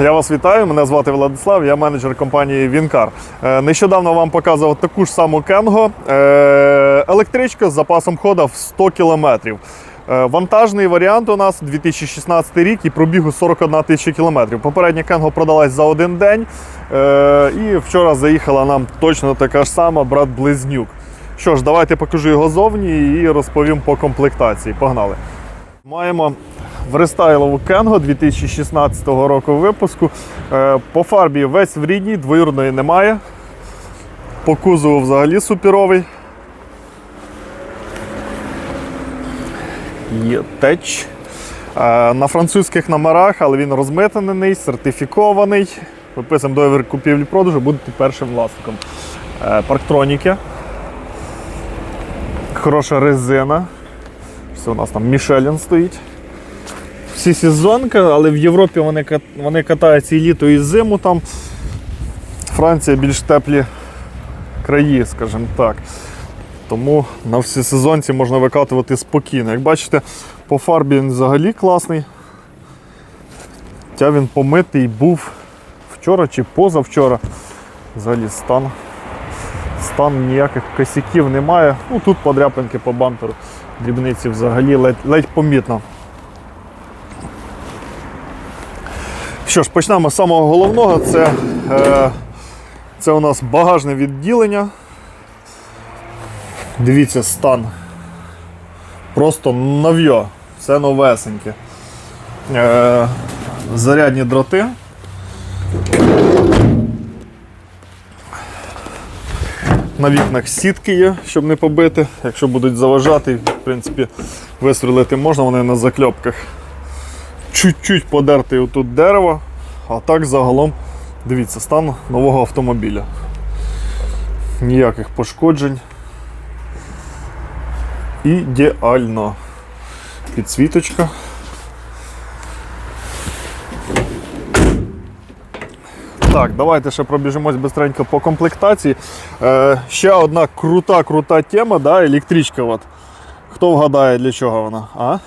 Я вас вітаю. Мене звати Владислав, я менеджер компанії Вінкар. Е, Нещодавно вам показував таку ж саму Кенго. Е, Електричка з запасом хода в 100 кілометрів. Е, Вантажний варіант у нас 2016 рік і пробігу 41 тисяча кілометрів. Попередня Кенго продалась за один день. І вчора заїхала нам точно така ж сама брат Близнюк. Що ж, давайте покажу його зовні і розповім по комплектації. Погнали. Маємо в рестайлову Кенго 2016 року випуску. Е, По фарбі весь в рідній, двоюрної немає. По кузову взагалі суперовий. Є теч. Е, На французьких номерах, але він розмитнений, сертифікований. Виписуємо договір купівлі-продажу, будете першим власником. Е, Парктроніки. Хороша резина. Все у нас там Мішелін стоїть. Всі сезонка, але в Європі вони, вони катаються і літо, і зиму там. Франція більш теплі краї, скажімо так. Тому на всі сезонці можна викатувати спокійно. Як бачите, по фарбі він взагалі класний. Хоча він помитий був вчора чи позавчора. Взагалі стан. Стан ніяких косяків немає. Ну тут подряпинки по бамперу. Дрібниці взагалі ледь, ледь помітно. Що ж, почнемо з самого головного. Це, е, це у нас багажне відділення. Дивіться, стан. Просто нов'йо, все новесеньке. Е, зарядні дроти. На вікнах сітки є, щоб не побити. Якщо будуть заважати, в принципі, вистрілити можна, вони на закльопках. Чуть-чуть подерти отут дерево, а так загалом, дивіться, стан нового автомобіля. Ніяких пошкоджень. Ідеально. Підсвіточка. Так, давайте ще пробіжимось быстренько по комплектації. Е, ще одна крута-крута тема, да, електричка. От. Хто вгадає, для чого вона? А?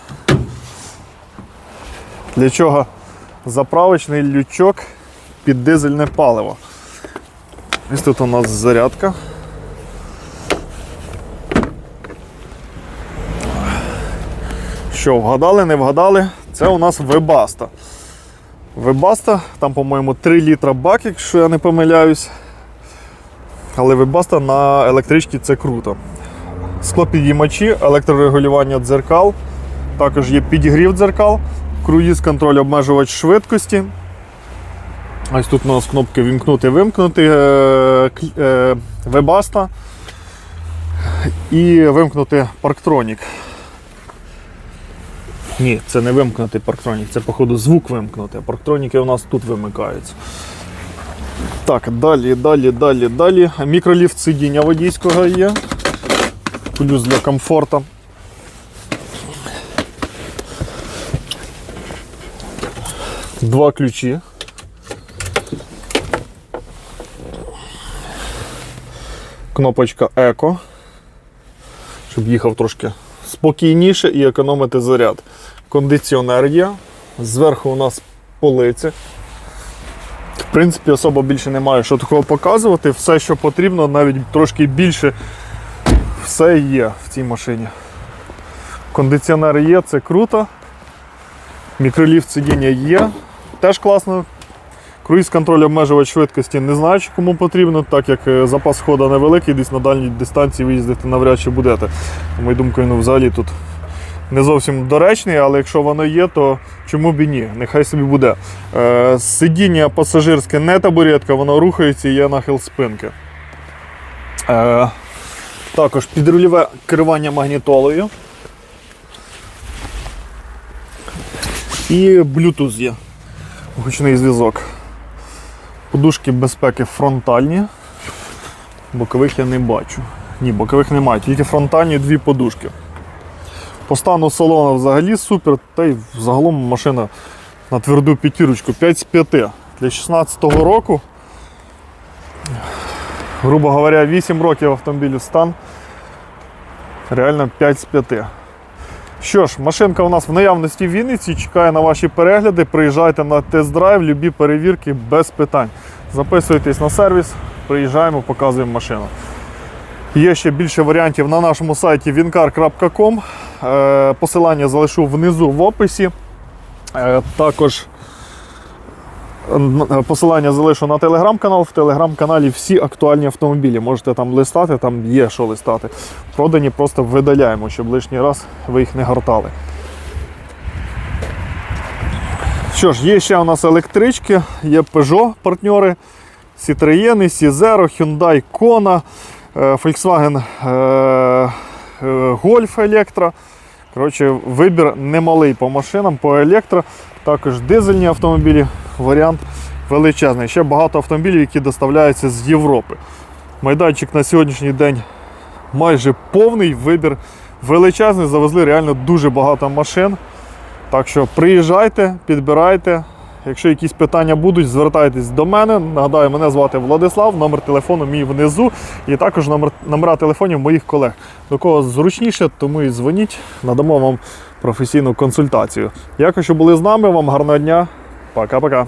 Для чого заправочний лючок під дизельне паливо. Ось тут у нас зарядка. Що, вгадали, не вгадали? Це у нас Вебаста. Вебаста, там, по-моєму, 3 літра бак, якщо я не помиляюсь. Але Вебаста на електричці це круто. Склопідіймачі, електрорегулювання дзеркал, також є підігрів дзеркал, круїз контроль обмежувач швидкості. Ось тут у нас кнопки вімкнути, вимкнути, е, е, Вебаста і вимкнути парктронік. Ні, це не вимкнути парктронік, це, походу, звук вимкнути. Парктроніки у нас тут вимикаються. Так, далі, далі, далі, далі. Мікроліфт сидіння водійського є. Плюс для комфорту. Два ключі. Кнопочка Еко. Щоб їхав трошки спокійніше і економити заряд. Кондиціонер є. Зверху у нас полиці. В принципі, особо більше немає що такого показувати. Все, що потрібно, навіть трошки більше, все є в цій машині. Кондиціонер є, це круто. Мікроліфт сидіння є. Теж класно. Круїз контроль обмежувач швидкості не знаю, чи кому потрібно, так як е, запас хода невеликий, десь на дальній дистанції виїздити навряд чи будете. На мою думку, він взагалі тут не зовсім доречний, але якщо воно є, то чому б і ні? Нехай собі буде. Е, сидіння пасажирське не табуретка, воно рухається і є нахил спинки. Е, також підрульове керування магнітолою. І Bluetooth є. Гучний зв'язок. Подушки безпеки фронтальні. Бокових я не бачу. Ні, бокових немає, тільки фронтальні дві подушки. По стану салону взагалі супер, та й загалом машина на тверду п'ятірочку 5 з 5. Для 2016 року, грубо говоря, 8 років автомобілю стан. Реально 5 з 5. Що ж, машинка у нас в наявності в Вінниці, чекає на ваші перегляди. Приїжджайте на тест-драйв, любі перевірки без питань. Записуйтесь на сервіс, приїжджаємо, показуємо машину. Є ще більше варіантів на нашому сайті wincar.com. Е, Посилання залишу внизу в описі. Е, Також посилання залишу на телеграм-канал. В телеграм-каналі всі актуальні автомобілі. Можете там листати, там є що листати. Продані просто видаляємо, щоб лишній раз ви їх не гортали. Що ж, є ще у нас електрички, є Peugeot партньори, Citroën, Sізero, Hyundai Kona, е, Volkswagen е, е, Golf Electra. Коротше, вибір немалий по машинам, по електро. Також дизельні автомобілі, варіант величезний. Ще багато автомобілів, які доставляються з Європи. Майданчик на сьогоднішній день майже повний вибір величезний. Завезли реально дуже багато машин. Так що приїжджайте, підбирайте. Якщо якісь питання будуть, звертайтесь до мене. Нагадаю, мене звати Владислав, номер телефону мій внизу, і також номер, номера телефонів моїх колег. До кого зручніше, тому і дзвоніть, надамо вам професійну консультацію. Дякую, що були з нами. Вам гарного дня. Пока-пока.